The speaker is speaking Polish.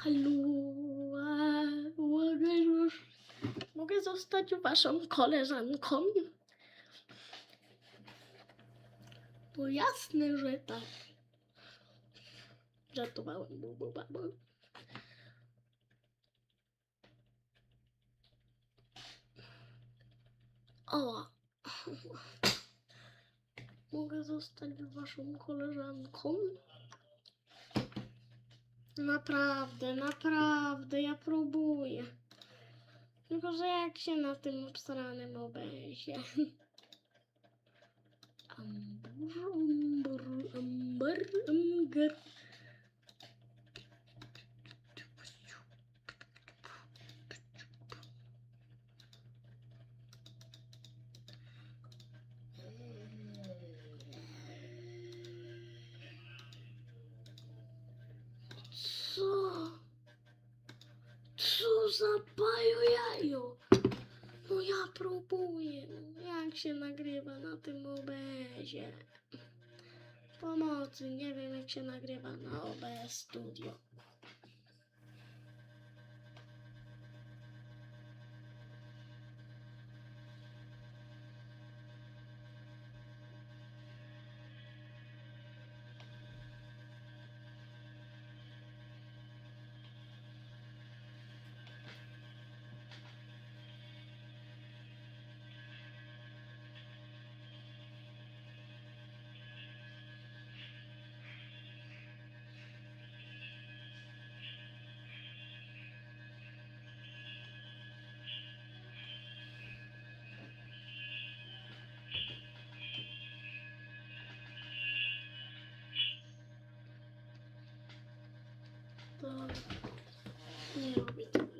Halo, mogę już, mogę zostać waszą koleżanką? No jasne, że tak. Żartowałem, bu, bu, bu. Mogę zostać waszą koleżanką? Naprawdę, naprawdę, ja próbuję. Tylko, że jak się na tym obsranym amgar. Co? Co za paju? No ja próbuję. No jak się nagrywa na tym obezie? Pomocy, nie wiem jak się nagrywa na OBS Studio. daha yarım bitmiyor.